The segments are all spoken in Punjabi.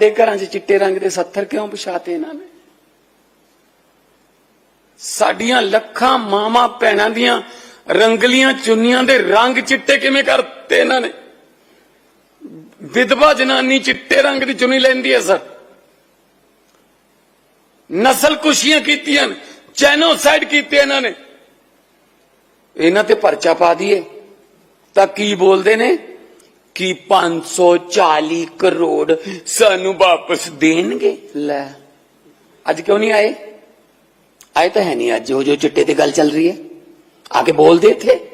ਸਾਡੇ ਘਰਾਂ 'ਚ ਚਿੱਟੇ ਰੰਗ ਦੇ 70 ਕਿਉਂ ਪਛਾਤੇ ਇਹਨਾਂ ਨੇ? ਸਾਡੀਆਂ ਲੱਖਾਂ ਮਾਵਾਂ ਭੈਣਾਂ ਦੀਆਂ ਰੰਗਲੀਆਂ ਚੁੰਨੀਆਂ ਦੇ ਰੰਗ ਚਿੱਟੇ ਕਿਵੇਂ ਕਰਤੇ ਇਹਨਾਂ ਨੇ? ਵਿਧਵਾ ਜਨਾਨੀ ਚਿੱਟੇ ਰੰਗ ਦੀ ਚੁੰਨੀ ਲੈਂਦੀ ਹੈ, ਸਰ। ਨਸਲ ਕੁਸ਼ੀਆਂ ਕੀਤੀਆਂ ਜੈਨੋਸਾਈਡ ਕੀਤੇ ਇਹਨਾਂ ਨੇ। ਇਹਨਾਂ ਤੇ ਪਰਚਾ ਪਾ ਦਈਏ। ਤਾਂ ਕੀ ਬੋਲਦੇ ਨੇ? ਕਿ 540 ਕਰੋੜ ਸਾਨੂੰ ਵਾਪਸ ਦੇਣਗੇ? ਲੈ, ਅੱਜ ਕਿਉਂ ਨਹੀਂ ਆਏ? ਆਏ ਤਾਂ ਹੈ ਨਹੀਂ ਅੱਜ, ਉਹ ਜੋ ਚਿੱਟੇ ਤੇ ਗੱਲ ਚੱਲ ਰਹੀ ਹੈ। ਆ ਕੇ ਬੋਲਦੇ ਇੱਥੇ।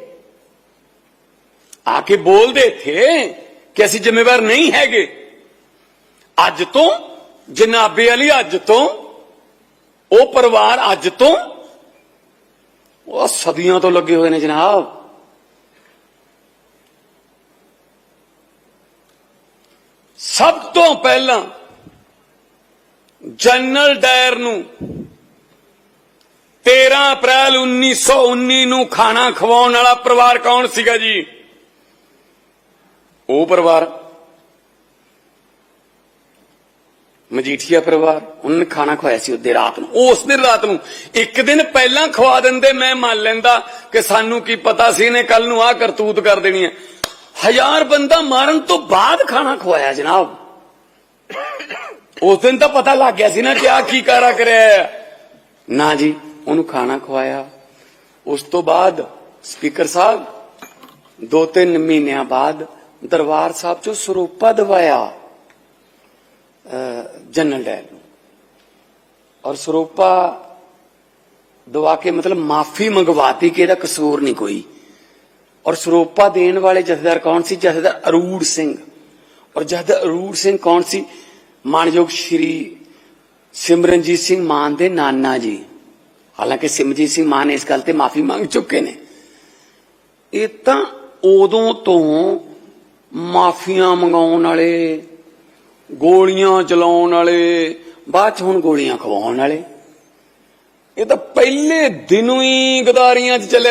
ਆ ਕੇ ਬੋਲਦੇ ਇੱਥੇ ਕਿ ਅਸੀਂ ਜ਼ਿੰਮੇਵਾਰ ਨਹੀਂ ਹੈਗੇ। ਅੱਜ ਤੋਂ, ਜਨਾਬੇ ਵਾਲੀ ਅੱਜ ਤੋਂ, ਉਹ ਪਰਿਵਾਰ ਅੱਜ ਤੋਂ, ਉਹ ਸਦੀਆਂ ਤੋਂ ਲੱਗੇ ਹੋਏ ਨੇ ਜਨਾਬ। ਸਭ ਤੋਂ ਪਹਿਲਾਂ ਜਨਰਲ ਡਾਇਰ ਨੂੰ 13 ਅਪ੍ਰੈਲ 1919 ਨੂੰ ਖਾਣਾ ਖਵਾਉਣ ਵਾਲਾ ਪਰਿਵਾਰ ਕੌਣ ਸੀਗਾ ਜੀ? ਉਹ ਪਰਿਵਾਰ। ਮਜੀਠੀਆ ਪਰਿਵਾਰ। ਉਹਨਾਂ ਨੇ ਖਾਣਾ ਖਵਾਇਆ ਸੀ ਉਹਦੇ ਰਾਤ ਨੂੰ। ਉਸ ਦਿਨ ਰਾਤ ਨੂੰ ਇੱਕ ਦਿਨ ਪਹਿਲਾਂ ਖਵਾ ਦਿੰਦੇ, ਮੈਂ ਮੰਨ ਲੈਂਦਾ ਕਿ ਸਾਨੂੰ ਕੀ ਪਤਾ ਸੀ ਇਹਨੇ ਕੱਲ ਨੂੰ ਆਹ ਕਰਤੂਤ ਕਰ ਦੇਣੀ ਹੈ। ਹਜ਼ਾਰ ਬੰਦਾ ਮਾਰਨ ਤੋਂ ਬਾਅਦ ਖਾਣਾ ਖਵਾਇਆ ਜਨਾਬ। ਉਸ ਦਿਨ ਤਾਂ ਪਤਾ ਲੱਗ ਗਿਆ ਸੀ ਨਾ ਕਿ ਆ ਕੀ ਕਾਰਾ ਕਰਿਆ ਨਾ ਜੀ, ਉਹਨੂੰ ਖਾਣਾ ਖਵਾਇਆ। ਉਸ ਤੋਂ ਬਾਅਦ ਸਪੀਕਰ ਸਾਹਿਬ ਦੋ ਤਿੰਨ ਮਹੀਨਿਆਂ ਬਾਅਦ ਦਰਬਾਰ ਸਾਹਿਬ ਚੋਂ ਸਰੂਪਾ ਦਵਾਇਆ ਜਨਰਲ ਡੈਲ ਨੂੰ। ਔਰ ਸਰੂਪਾ ਦਵਾ ਕੇ ਮਤਲਬ ਮਾਫੀ ਮੰਗਵਾਤੀ ਕਿ ਇਹਦਾ ਕਸੂਰ ਨਹੀਂ ਕੋਈ। ਔਰ ਸਰੋਪਾ ਦੇਣ ਵਾਲੇ ਜਥੇਦਾਰ ਕੌਣ ਸੀ? ਜਥੇਦਾਰ ਅਰੂੜ ਸਿੰਘ। ਔਰ ਜਥੇਦਾਰ ਅਰੂੜ ਸਿੰਘ ਕੌਣ ਸੀ? ਮਾਨਯੋਗ ਸ਼੍ਰੀ ਸਿਮਰਨਜੀਤ ਸਿੰਘ ਮਾਨ ਦੇ ਨਾਨਾ ਜੀ। ਹਾਲਾਂਕਿ ਸਿਮਰਜੀਤ ਸਿੰਘ ਮਾਨ ਇਸ ਗੱਲ ਤੇ ਮਾਫੀ ਮੰਗ ਚੁੱਕੇ ਨੇ। ਇਹ ਤਾਂ ਉਦੋਂ ਤੋਂ ਮਾਫੀਆਂ ਮੰਗਾਉਣ ਵਾਲੇ, ਗੋਲੀਆਂ ਚਲਾਉਣ ਵਾਲੇ, ਬਾਅਦ ਚ ਹੁਣ ਗੋਲੀਆਂ ਖਵਾਉਣ ਵਾਲੇ। ਇਹ ਤਾਂ ਪਹਿਲੇ ਦਿਨੋਂ ਹੀ ਗਦਾਰੀਆਂ 'ਚ ਚੱਲਿਆ